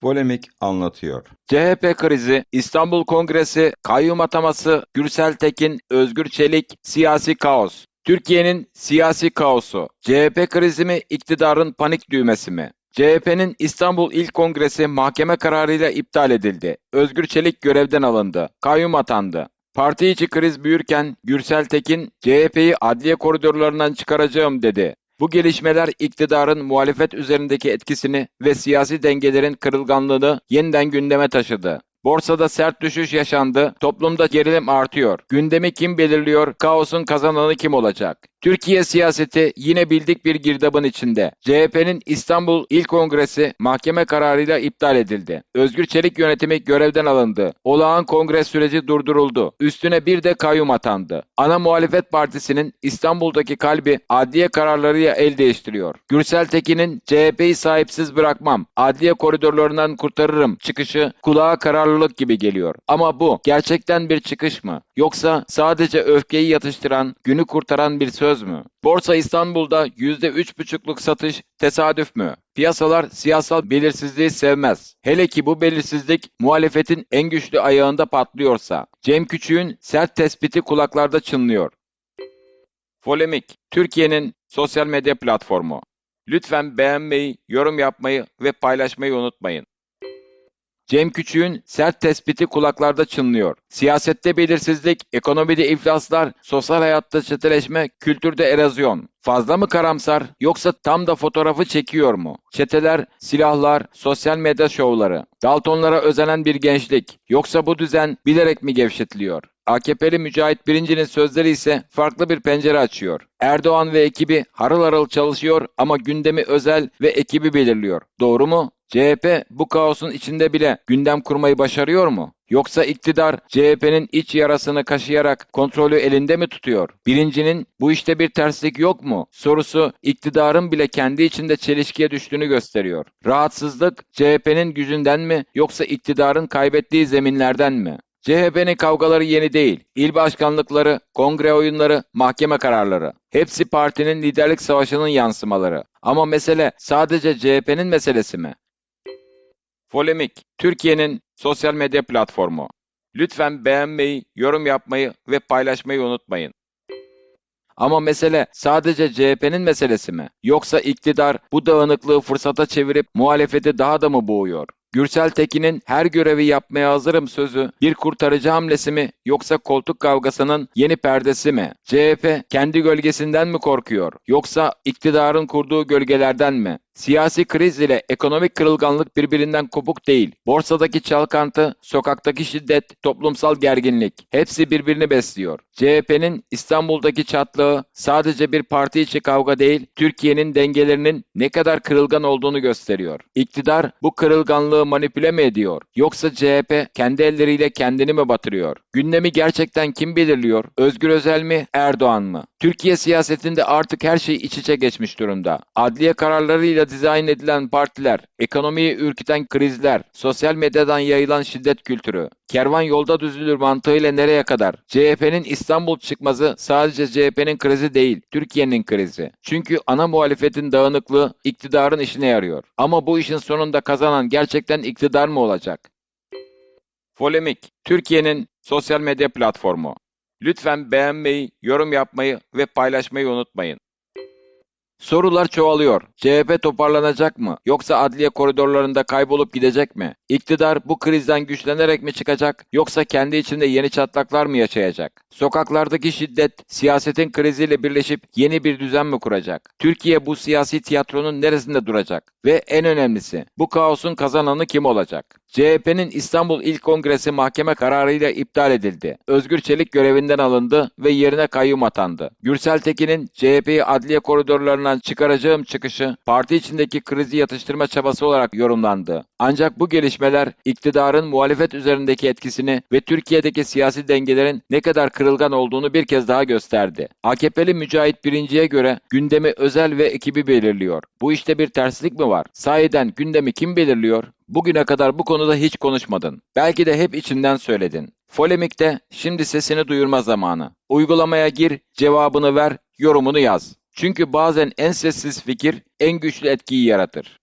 Polemik anlatıyor. CHP krizi, İstanbul Kongresi, kayyum ataması, Gürsel Tekin, Özgür Çelik, siyasi kaos. Türkiye'nin siyasi kaosu. CHP krizi mi, iktidarın panik düğmesi mi? CHP'nin İstanbul İl Kongresi mahkeme kararıyla iptal edildi. Özgür Çelik görevden alındı. Kayyum atandı. Parti içi kriz büyürken Gürsel Tekin CHP'yi adliye koridorlarından çıkaracağım dedi. Bu gelişmeler iktidarın muhalefet üzerindeki etkisini ve siyasi dengelerin kırılganlığını yeniden gündeme taşıdı. Borsada sert düşüş yaşandı, toplumda gerilim artıyor. Gündemi kim belirliyor, kaosun kazananı kim olacak? Türkiye siyaseti yine bildik bir girdabın içinde. CHP'nin İstanbul İl Kongresi mahkeme kararıyla iptal edildi. Özgür Çelik yönetimi görevden alındı. Olağan kongre süreci durduruldu. Üstüne bir de kayyum atandı. Ana muhalefet partisinin İstanbul'daki kalbi adliye kararlarıyla el değiştiriyor. Gürsel Tekin'in CHP'yi sahipsiz bırakmam, adliye koridorlarından kurtarırım çıkışı kulağa kararlılık gibi geliyor. Ama bu gerçekten bir çıkış mı? Yoksa sadece öfkeyi yatıştıran, günü kurtaran bir söz mü? Borsa İstanbul'da %3,5'luk satış tesadüf mü? Piyasalar siyasal belirsizliği sevmez. Hele ki bu belirsizlik muhalefetin en güçlü ayağında patlıyorsa. Cem Küçük'ün sert tespiti kulaklarda çınlıyor. Polemik, Türkiye'nin sosyal medya platformu. Lütfen beğenmeyi, yorum yapmayı ve paylaşmayı unutmayın. Cem Küçük'ün sert tespiti kulaklarda çınlıyor. Siyasette belirsizlik, ekonomide iflaslar, sosyal hayatta çeteleşme, kültürde erozyon. Fazla mı karamsar yoksa tam da fotoğrafı çekiyor mu? Çeteler, silahlar, sosyal medya şovları. Daltonlara özenen bir gençlik. Yoksa bu düzen bilerek mi gevşetiliyor? AKP'li Mücahit Birinci'nin sözleri ise farklı bir pencere açıyor. Erdoğan ve ekibi harıl harıl çalışıyor ama gündemi özel ve ekibi belirliyor. Doğru mu? CHP bu kaosun içinde bile gündem kurmayı başarıyor mu? Yoksa iktidar CHP'nin iç yarasını kaşıyarak kontrolü elinde mi tutuyor? Birincinin bu işte bir terslik yok mu? Sorusu iktidarın bile kendi içinde çelişkiye düştüğünü gösteriyor. Rahatsızlık CHP'nin gücünden mi yoksa iktidarın kaybettiği zeminlerden mi? CHP'nin kavgaları yeni değil. İl başkanlıkları, kongre oyunları, mahkeme kararları. Hepsi partinin liderlik savaşının yansımaları. Ama mesele sadece CHP'nin meselesi mi? Polemik, Türkiye'nin sosyal medya platformu. Lütfen beğenmeyi, yorum yapmayı ve paylaşmayı unutmayın. Ama mesele sadece CHP'nin meselesi mi? Yoksa iktidar bu dağınıklığı fırsata çevirip muhalefeti daha da mı boğuyor? Gürsel Tekin'in her görevi yapmaya hazırım sözü bir kurtarıcı hamlesi mi yoksa koltuk kavgasının yeni perdesi mi? CHP kendi gölgesinden mi korkuyor yoksa iktidarın kurduğu gölgelerden mi? Siyasi kriz ile ekonomik kırılganlık birbirinden kopuk değil. Borsadaki çalkantı, sokaktaki şiddet, toplumsal gerginlik hepsi birbirini besliyor. CHP'nin İstanbul'daki çatlığı sadece bir parti içi kavga değil, Türkiye'nin dengelerinin ne kadar kırılgan olduğunu gösteriyor. İktidar bu kırılganlığı manipüle mi ediyor? Yoksa CHP kendi elleriyle kendini mi batırıyor? Gündemi gerçekten kim belirliyor? Özgür Özel mi, Erdoğan mı? Türkiye siyasetinde artık her şey iç içe geçmiş durumda. Adliye kararlarıyla dizayn edilen partiler, ekonomiyi ürküten krizler, sosyal medyadan yayılan şiddet kültürü, kervan yolda düzülür mantığıyla nereye kadar? CHP'nin İstanbul çıkmazı sadece CHP'nin krizi değil, Türkiye'nin krizi. Çünkü ana muhalefetin dağınıklığı iktidarın işine yarıyor. Ama bu işin sonunda kazanan gerçekten iktidar mı olacak? Polemik, Türkiye'nin sosyal medya platformu. Lütfen beğenmeyi, yorum yapmayı ve paylaşmayı unutmayın. Sorular çoğalıyor. CHP toparlanacak mı? Yoksa adliye koridorlarında kaybolup gidecek mi? İktidar bu krizden güçlenerek mi çıkacak? Yoksa kendi içinde yeni çatlaklar mı yaşayacak? Sokaklardaki şiddet, siyasetin kriziyle birleşip yeni bir düzen mi kuracak? Türkiye bu siyasi tiyatronun neresinde duracak? Ve en önemlisi, bu kaosun kazananı kim olacak? CHP'nin İstanbul İl Kongresi mahkeme kararıyla iptal edildi. Özgür Çelik görevinden alındı ve yerine kayyum atandı. Gürsel Tekin'in CHP'yi adliye koridorlarından çıkaracağım çıkışı parti içindeki krizi yatıştırma çabası olarak yorumlandı. Ancak bu gelişmeler iktidarın muhalefet üzerindeki etkisini ve Türkiye'deki siyasi dengelerin ne kadar kırılgan olduğunu bir kez daha gösterdi. AKP'li Mücahit Birinci'ye göre gündemi özel ve ekibi belirliyor. Bu işte bir terslik mi var? Sahiden gündemi kim belirliyor? Bugüne kadar bu konuda hiç konuşmadın. Belki de hep içinden söyledin. Polemikte şimdi sesini duyurma zamanı. Uygulamaya gir, cevabını ver, yorumunu yaz. Çünkü bazen en sessiz fikir en güçlü etkiyi yaratır.